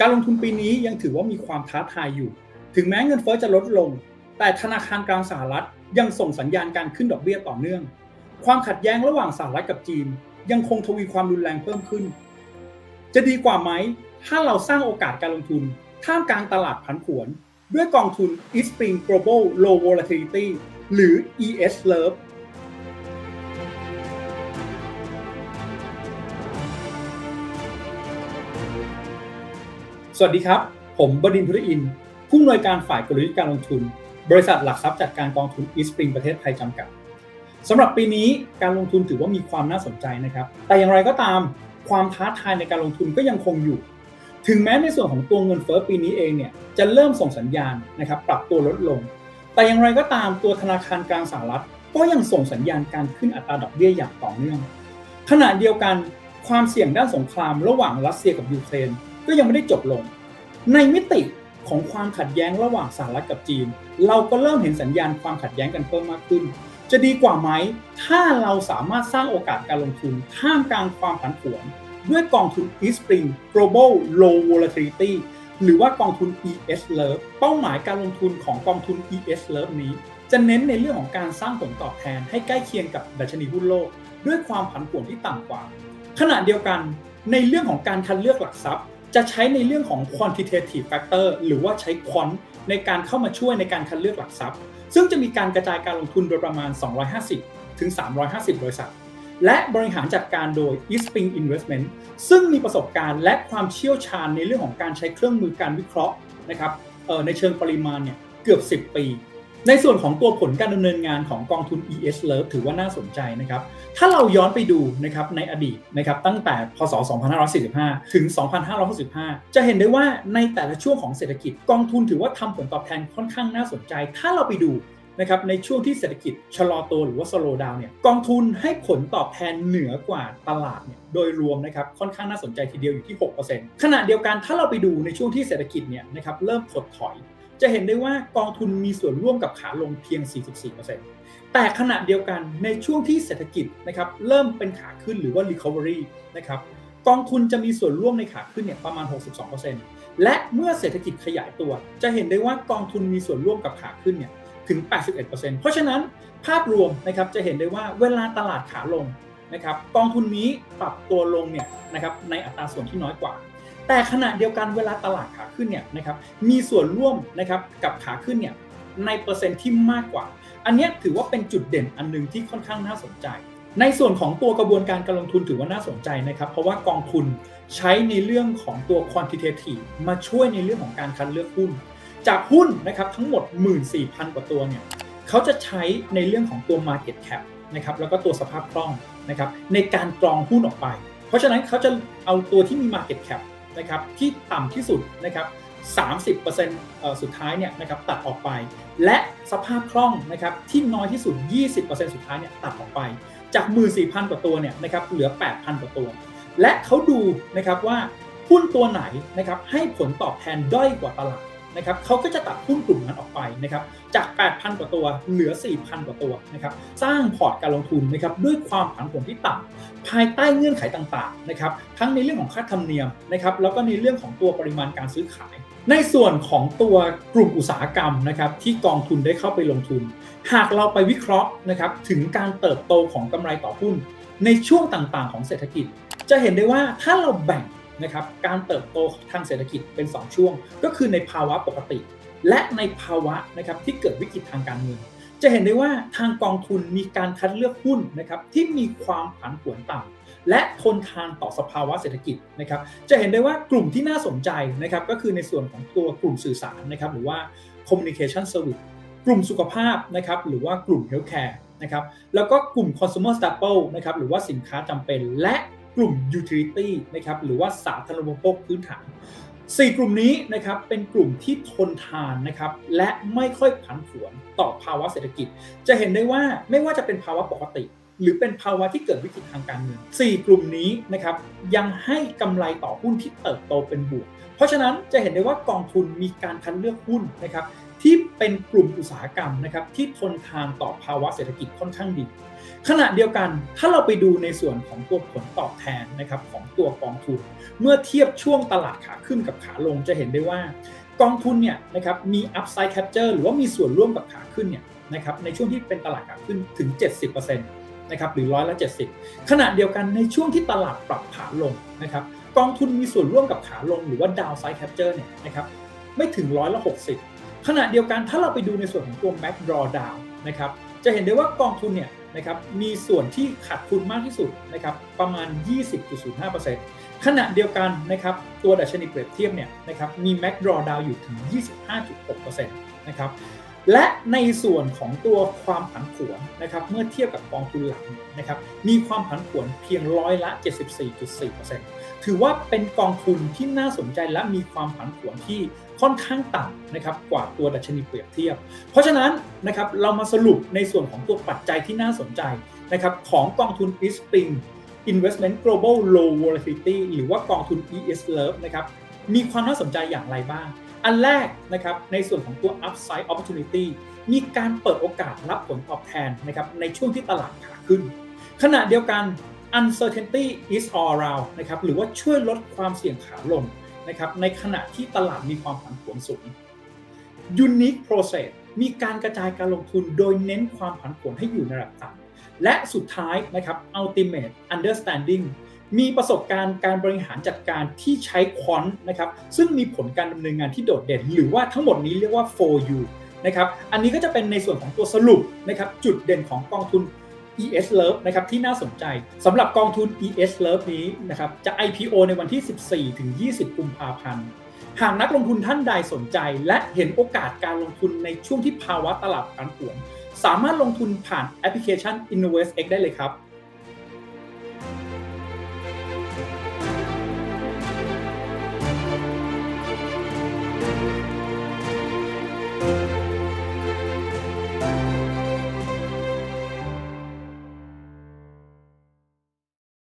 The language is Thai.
การลงทุนปีนี้ยังถือว่ามีความท้าทายอยู่ ถึงแม้เงินเฟ้อจะลดลง แต่ธนาคารกลางสหรัฐยังส่งสัญญาณการขึ้นดอกเบี้ยต่อเนื่อง ความขัดแย้งระหว่างสหรัฐกับจีน ยังคงทวีความรุนแรงเพิ่มขึ้น จะดีกว่าไหม ถ้าเราสร้างโอกาสการลงทุน ท่ามกลางตลาดผันผวน ด้วยกองทุน e Spring Global Low Volatility หรือ ES Love สวัสดีครับ ผมบดินทร์ธุรอิน ผู้อำนวยการฝ่ายกลยุทธ์การลงทุน บริษัทหลักทรัพย์จัดการกองทุน East Spring ประเทศไทยจำกัดสำหรับปีนี้การลงทุนถือว่ามีความน่าสนใจนะครับ แต่อย่างไรก็ตามความท้าทายในการลงทุนก็ยังคงอยู่ ถึงแม้ในส่วนของตัวเงินเฟ้อปีนี้เองเนี่ยจะเริ่มส่งสัญญาณนะครับปรับตัวลดลง แต่อย่างไรก็ตามตัวธนาคารกลางสหรัฐ ก็ยังส่งสัญญาณการขึ้นอัตราดอกเบี้ยอย่างต่อเนื่อง ขณะเดียวกันความเสี่ยงด้านสงครามระหว่างรัสเซียกับยูเครนก็ยังไม่ได้จบลง ในมิติของความขัดแย้งระหว่างสหรัฐกับจีน เราก็เริ่มเห็นสัญญาณความขัดแย้งกันเพิ่มมากขึ้น จะดีกว่าไหม ถ้าเราสามารถสร้างโอกาสการลงทุนท่ามกลางความผันผวน ด้วยกองทุน East Spring Global Low Volatility หรือว่ากองทุน ES Love เป้าหมายการลงทุนของกองทุน ES Love นี้ จะเน้นในเรื่องของการสร้างผลตอบแทนให้ใกล้เคียงกับดัชนีหุ้นโลก ด้วยความผันผวนที่ต่ำกว่า ขณะเดียวกันในเรื่องของการคัดเลือกหลักทรัพย์ จะใช้ในเรื่องของ quantitative factor หรือว่าใช้ควอนในการเข้ามาช่วยในการคัดเลือกหลักทรัพย์ ซึ่งจะมีการกระจายการลงทุนโดยประมาณ 250 ถึง 350 บริษัท และบริหารจัดการโดย East Spring Investment ซึ่งมีประสบการณ์และความเชี่ยวชาญในเรื่องของการใช้เครื่องมือการวิเคราะห์นะครับในเชิงปริมาณเนี่ยเกือบ 10 ปี ในส่วนของตัวผลการดำเนินงานของกองทุน ES Love ถือว่าน่าสนใจนะครับ ถ้าเราย้อนไปดูนะครับในอดีตนะครับตั้งแต่พศ 2545 ถึง 2565 จะเห็นได้ว่าในแต่ละช่วงของเศรษฐกิจ กองทุนถือว่าทำผลตอบแทนค่อนข้างน่าสนใจ ถ้าเราไปดูนะครับในช่วงที่เศรษฐกิจชะลอตัวหรือว่า slow down เนี่ยกองทุนให้ผลตอบแทนเหนือกว่าตลาดเนี่ยโดยรวมนะครับค่อนข้างน่าสนใจทีเดียวอยู่ที่ 6%ขณะเดียวกันถ้าเราไปดูในช่วงที่เศรษฐกิจเนี่ยนะครับเริ่มถดถอย จะเห็นได้ว่ากองทุนมีส่วนร่วมกับขาลงเพียง 44%แต่ขณะเดียวกันในช่วงที่เศรษฐกิจนะครับเริ่มเป็นขาขึ้นหรือว่า recovery นะครับกองทุนจะมีส่วนร่วมในขาขึ้นเนี่ยประมาณ 62%และเมื่อเศรษฐกิจขยายตัว จะเห็นได้ว่ากองทุนมีส่วนร่วมกับขาขึ้นเนี่ยถึง 81%เพราะฉะนั้นภาพรวมนะครับจะเห็นได้ว่าเวลาตลาดขาลงนะครับกองทุนนี้ปรับตัวลงเนี่ยนะครับในอัตราส่วนที่น้อยกว่า แต่ขณะเดียวกันเวลาตลาดขาขึ้นเนี่ยนะครับมีส่วนร่วมนะครับกับขาขึ้นเนี่ยในเปอร์เซ็นต์ที่มากกว่า อันนี้ถือว่าเป็นจุดเด่นอันนึงที่ค่อนข้างน่าสนใจ ในส่วนของตัวกระบวนการการลงทุนถือว่าน่าสนใจนะครับ เพราะว่ากองทุนใช้ในเรื่องของตัว quantitative มาช่วยในเรื่องของการคัดเลือกหุ้น จากหุ้นนะครับทั้งหมด 14,000 กว่าตัวเนี่ยเขาจะใช้ในเรื่องของตัว market cap นะครับแล้วก็ตัวสภาพคล่องนะครับในการกรองหุ้นออกไป เพราะฉะนั้นเขาจะเอาตัวที่มี market cap นะครับที่ต่ำที่สุดนะครับ30%สุดท้ายเนี่ยนะครับตัดออกไป และสภาพคล่องนะครับที่น้อยที่สุด 20%สุดท้ายเนี่ยตัดออกไป จาก 14,000 กว่าตัวเนี่ยนะครับเหลือ 8,000 กว่าตัว และเขาดูนะครับว่าหุ้นตัวไหนนะครับให้ผลตอบแทนด้อยกว่าตลาด นะครับเขาก็จะตัดหุ้นกลุ่มนั้นออกไปนะครับจาก 8,000 กว่าตัว เหลือ 4,000 กว่าตัวนะครับสร้างพอร์ตการลงทุนนะครับด้วยความผันผวนที่ต่ำภายใต้เงื่อนไขต่างๆนะครับทั้งในเรื่องของค่าธรรมเนียมนะครับแล้วก็ในเรื่องของตัวปริมาณการซื้อขาย ในส่วนของตัวกลุ่มอุตสาหกรรมนะครับที่กองทุนได้เข้าไปลงทุน หากเราไปวิเคราะห์นะครับถึงการเติบโตของกำไรต่อหุ้น ในช่วงต่างๆ ของเศรษฐกิจ จะเห็นได้ว่าถ้าเราแบ่ง นะครับการเติบโตทางเศรษฐกิจเป็น 2 ช่วง ก็คือในภาวะปกติ และในภาวะนะครับที่เกิดวิกฤตทางการเงินจะเห็นได้ว่าทางกองทุนมีการคัดเลือกหุ้นนะครับที่มีความผันผวนต่ำและทนทานต่อสภาวะเศรษฐกิจนะครับ จะเห็นได้ว่ากลุ่มที่น่าสนใจนะครับก็คือในส่วนของตัวกลุ่มสื่อสารนะครับหรือว่า communication service กลุ่มสุขภาพนะครับหรือว่ากลุ่ม healthcare นะครับแล้วก็กลุ่ม consumer staple นะครับหรือว่าสินค้าจำเป็นและ กลุ่ม utility นะครับหรือว่าสาธารณูปโภคพื้นฐาน4กลุ่มนี้นะครับเป็นกลุ่มที่ทนทานนะครับและไม่ค่อยผันผวนต่อภาวะเศรษฐกิจ จะเห็นได้ว่าไม่ว่าจะเป็นภาวะปกติ หรือเป็นภาวะที่เกิดวิกฤตทางการเงิน4กลุ่มนี้นะครับยังให้กำไรต่อหุ้นที่เติบโตเป็นบวก เพราะฉะนั้นจะเห็นได้ว่ากองทุนมีการคัดเลือกหุ้นนะครับ ที่เป็นกลุ่มอุตสาหกรรมนะครับที่ทนทานต่อภาวะเศรษฐกิจค่อนข้างดี ขณะเดียวกันถ้าเราไปดูในส่วนของตัวผลตอบแทนนะครับของตัวกองทุน เมื่อเทียบช่วงตลาดขาขึ้นกับขาลงจะเห็นได้ว่ากองทุนเนี่ยนะครับมี upside capture หรือว่ามีส่วนร่วมกับขาขึ้นเนี่ยนะครับในช่วงที่เป็นตลาดขาขึ้นถึง 70%นะครับหรือร้อยละ70 ขณะเดียวกันในช่วงที่ตลาดปรับขาลงนะครับกองทุนมีส่วนร่วมกับขาลงหรือว่า downside capture เนี่ยนะครับไม่ถึงร้อยละ60 ขณะเดียวกันถ้าเราไปดูในส่วนของตัว Mac Drawdown นะครับจะเห็นได้ว่ากองทุนเนี่ยนะครับมีส่วนที่ขาดทุนมากที่สุดนะครับประมาณ 20.05%ขณะเดียวกันนะครับตัวดัชนีเปรียบเทียบเนี่ยนะครับมี Mac Drawdown อยู่ถึง 25.6%นะครับและในส่วนของตัวความผันผวนนะครับเมื่อเทียบกับกองทุนหลักนะครับมีความผันผวนเพียงร้อยละ 74.4%ถือว่าเป็นกองทุนที่น่าสนใจและมีความผันผวนที่ ค่อนข้างต่ำนะครับกว่าตัวดัชนีเปรียบเทียบ เพราะฉะนั้นนะครับเรามาสรุปในส่วนของตัวปัจจัยที่น่าสนใจนะครับของกองทุน e s p r i n g Investment Global Low Volatility หรือว่ากองทุน ES Love นะครับมีความน่าสนใจอย่างไรบ้าง อันแรกนะครับในส่วนของตัว Upside Opportunity มีการเปิดโอกาสรับผลตอบแทนนะครับในช่วงที่ตลาดขาขึ้น ขณะเดียวกัน Uncertainty is all around นะครับหรือว่าช่วยลดความเสี่ยงขาลง นะครับในขณะที่ตลาดมีความผันผวนสูง Unique Process มีการกระจายการลงทุนโดยเน้นความผันผวนให้อยู่ในระดับต่ำและสุดท้ายนะครับ Ultimate Understanding มีประสบการณ์การบริหารจัดการที่ใช้ควอนนะครับซึ่งมีผลการดำเนินงานที่โดดเด่น หรือว่าทั้งหมดนี้เรียกว่า 4U นะครับอันนี้ก็จะเป็นในส่วนของตัวสรุปนะครับจุดเด่นของกองทุน ES Love นะครับที่น่าสนใจสำหรับกองทุน ES Love นี้นะครับจะ IPO ในวันที่ 14 ถึง 20 กุมภาพันธ์หากนักลงทุนท่านใดสนใจ และเห็นโอกาสการลงทุนในช่วงที่ภาวะตลาดผันผวน สามารถลงทุนผ่านแอปพลิเคชัน InnovestX ได้เลยครับ